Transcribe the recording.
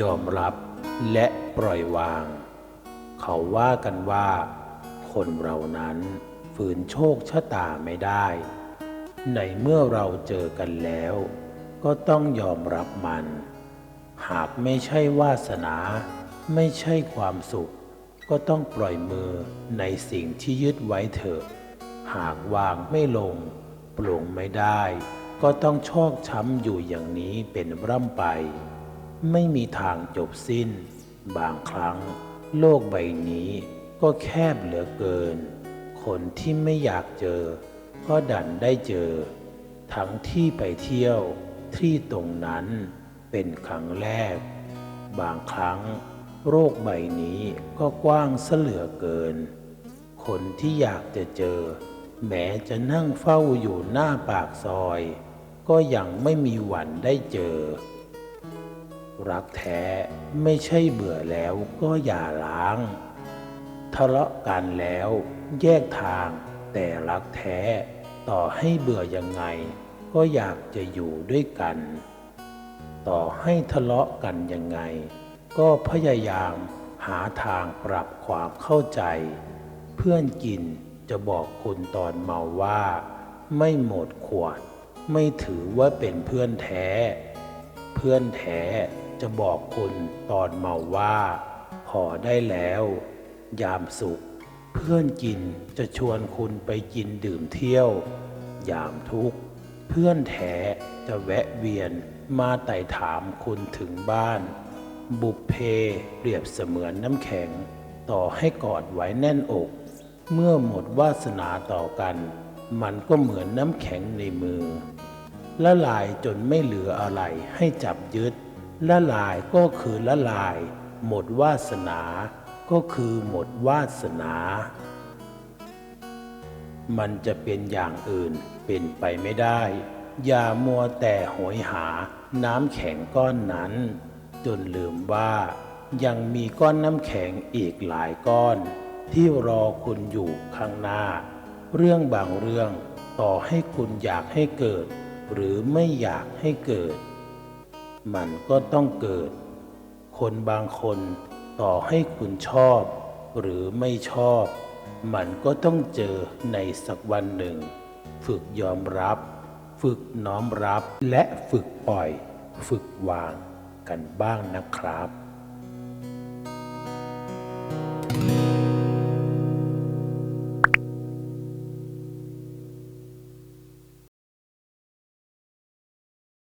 ยอมรับและปล่อยวาง เขาว่ากันว่า คนเรานั้นฝืนโชคชะตาไม่ได้ ในเมื่อเราเจอกันแล้ว ก็ต้องยอมรับมัน หากไม่ใช่วาสนา ไม่ใช่ความสุข ก็ต้องปล่อยมือในสิ่งที่ยึดไว้เถอะ หากวางไม่ลง ปลงไม่ได้ ก็ต้องชอกช้ำอยู่อย่างนี้เป็นร่ำไป ไม่มีทางจบสิ้น บางครั้ง โลกใบนี้ก็แคบเหลือเกิน คนที่ไม่อยากเจอ ก็ดันได้เจอ ทั้งที่ไปเที่ยวที่ตรงนั้นเป็นครั้งแรก บางครั้ง โรคใบนี้ก็กว้างเสเหลือเกิน คนที่อยากจะเจอ แม้จะนั่งเฝ้าอยู่หน้าปากซอย ก็ยังไม่มีวันได้เจอ รักแท้ไม่ใช่เบื่อแล้วก็อย่าล้าง ทะเลาะกันแล้วแยกทางแต่รักแท้ต่อให้เบื่อยังไง ก็อยากจะอยู่ด้วยกัน ต่อให้ทะเลาะกันยังไง ก็พยายามหาทางปรับความเข้าใจ เพื่อนกิน จะบอกคุณตอนเมาว่า ไม่หมดขวด ไม่ถือว่าเป็นเพื่อนแท้ เพื่อนแท้จะบอกคุณตอนเมาว่า พอได้แล้ว ยามสุข เพื่อนกินจะชวนคุณไปกินดื่มเที่ยว ยามทุกข์ เพื่อนแท้จะแวะเวียนมาไต่ถามคุณถึงบ้าน บุพเพเปรียบเสมือนน้ำแข็ง ต่อให้กอดไว้แน่นอก เมื่อหมดวาสนาต่อกัน มันก็เหมือนน้ำแข็งในมือ ละลายจนไม่เหลืออะไรให้จับยึด ละลายก็คือละลาย หมดวาสนา ก็คือหมดวาสนา มันจะเป็นอย่างอื่นเป็นไปไม่ได้ อย่ามัวแต่โหยหาน้ำแข็งก้อนนั้น จนลืมว่ายังมีก้อนน้ำแข็งอีกหลายก้อน ที่รอคุณอยู่ข้างหน้า เรื่องบางเรื่องต่อให้คุณอยากให้เกิด หรือไม่อยากให้เกิด มันก็ต้องเกิด คนบางคนต่อให้คุณชอบ หรือไม่ชอบ มันก็ต้องเจอในสักวันหนึ่ง ฝึกยอมรับ ฝึกน้อมรับและฝึกปล่อย ฝึกวางกันบ้างนะครับ